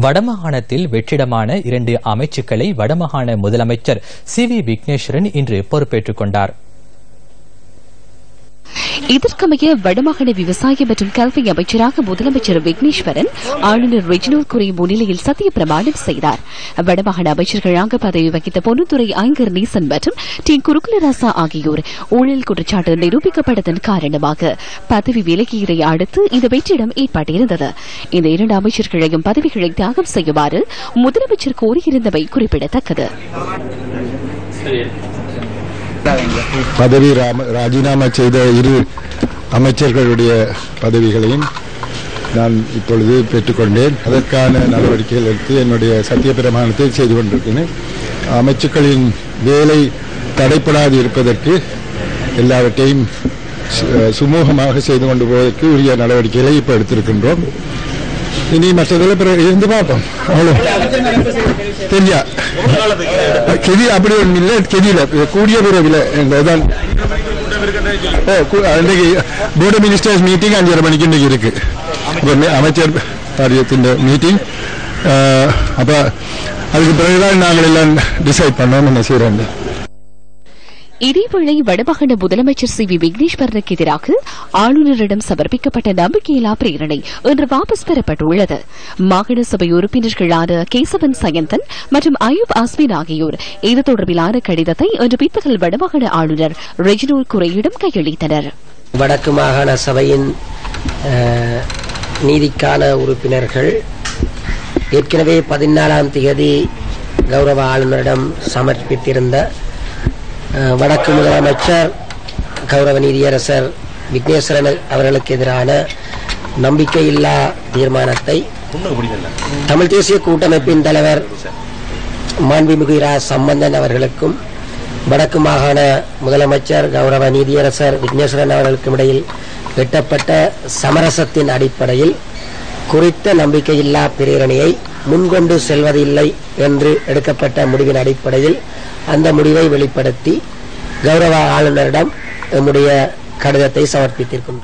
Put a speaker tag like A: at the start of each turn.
A: வடமாகாணத்தில் வெற்றிடமான இரண்டு அமைச்சுக்களை வடமாகாண முதலமைச்சர் சி வி விக்னேஸ்வரன் இன்று பொறுப்பேற்றுக் கொண்டார்.
B: இதற்கமைய வடமாகாண விவசாய மற்றும் கல்வி அமைச்சராக முதலமைச்சர் விக்னேஸ்வரன் ஆளுநர் ரெஜினோல் குறை முன்னிலையில் சத்திய பிரமாணம் செய்தார். வடமாகாண அமைச்சர்களாக பதவி வகித்த பொன்னுத்துறை ஐங்கர் நீசன் மற்றும் டி குருகுலராசா ஆகியோர் ஊழல் குற்றச்சாட்டு நிரூபிக்கப்பட்டதன் காரணமாக பதவி விலகியதை அடுத்து இந்த வெற்றிடம் ஏற்பட்டிருந்தது. இந்த இரண்டு அமைச்சர்களையும் பதவிகளை தியாகம் செய்யுமாறு முதலமைச்சர் கோரியிருந்தவை குறிப்பிடத்தக்கது.
C: பதவி ராம- ராஜினாமா செய்த இரு அமைச்சர்களுடைய பதவிகளையும் நான் இப்பொழுது பெற்றுக்கொண்டேன். அதற்கான நடவடிக்கைகள் எடுத்து என்னுடைய சத்திய பிரமாணத்தை செய்து கொண்டிருக்கிறேன். அமைச்சுக்களின் வேலை தடைப்படாது இருப்பதற்கு எல்லாவற்றையும் சு- சுமூகமாக செய்து கொண்டு போவதற்கு உரிய நடவடிக்கைகளை இப்போ எடுத்திருக்கின்றோம். இனி மற்றதில் பிறகு இருந்து பார்ப்போம் அவ்வளோ தெரியா கெதி அப்படி ஒன்றும் இல்லை கெதியில கூடிய விரைவில் தான் ஓ கு- அன்றைக்கு போர்டு மினிஸ்டர்ஸ் மீட்டிங் அஞ்சரை மணிக்கு இன்னைக்கு இருக்கு அப்ப மே- அமைச்சர் வாரியத்தின் மீட்டிங் அப்ப அதுக்கு பிறகுதான் நாங்கள் எல்லாம் டிசைட் பண்ணோம் என்ன செய்யறோம்
B: இதேவேளை வடமாகாண முதலமைச்சர் சி வி விக்னேஸ்வரனுக்கு எதிராக ஆளுநரிடம் சமர்ப்பிக்கப்பட்ட நம்பிக்கையில்லா பிரேரணை இன்று வாபஸ் பெறப்பட்டுள்ளது. மாகாண சபை உறுப்பினர்களான கேசவன் சயந்தன் மற்றும் அயூப் அஸ்மின் ஆகியோர் இது தொடர்பிலான கடிதத்தை இன்று பிற்பகல் வடமாகாண ஆளுநர் ரெஜினோல் குறையிடம் கையளித்தனர்.
D: வடக்கு மாகாண சபையின் நீதிக்கான உறுப்பினர்கள் ஏற்கனவே பதினாலாம் தேதி கௌரவ ஆளுநரிடம் சமர்ப்பித்திருந்த வடக்கு முதலமைச்சர் கௌரவ நீதியரசர் விக்னேஸ்வரன் அவர்களுக்கு எதிரான நம்பிக்கையில்லா தீர்மானத்தை தமிழ் தேசிய கூட்டமைப்பின் தலைவர் மாண்புமிகு இரா சம்பந்தன் அவர்களுக்கும் வடக்கு மாகாண முதலமைச்சர் கௌரவ நீதியரசர் விக்னேஸ்வரன் அவர்களுக்கும் இடையில் எட்டப்பட்ட சமரசத்தின் அடிப்படையில் குறித்த நம்பிக்கையில்லா பிரேரணையை முன்கொண்டு செல்வதில்லை என்று எடுக்கப்பட்ட முடிவின் அடிப்படையில் அந்த முடிவை வெளிப்படுத்தி கௌரவ ஆளுநரிடம் நம்முடைய கடிதத்தை சமர்ப்பித்திருக்கின்றோம்.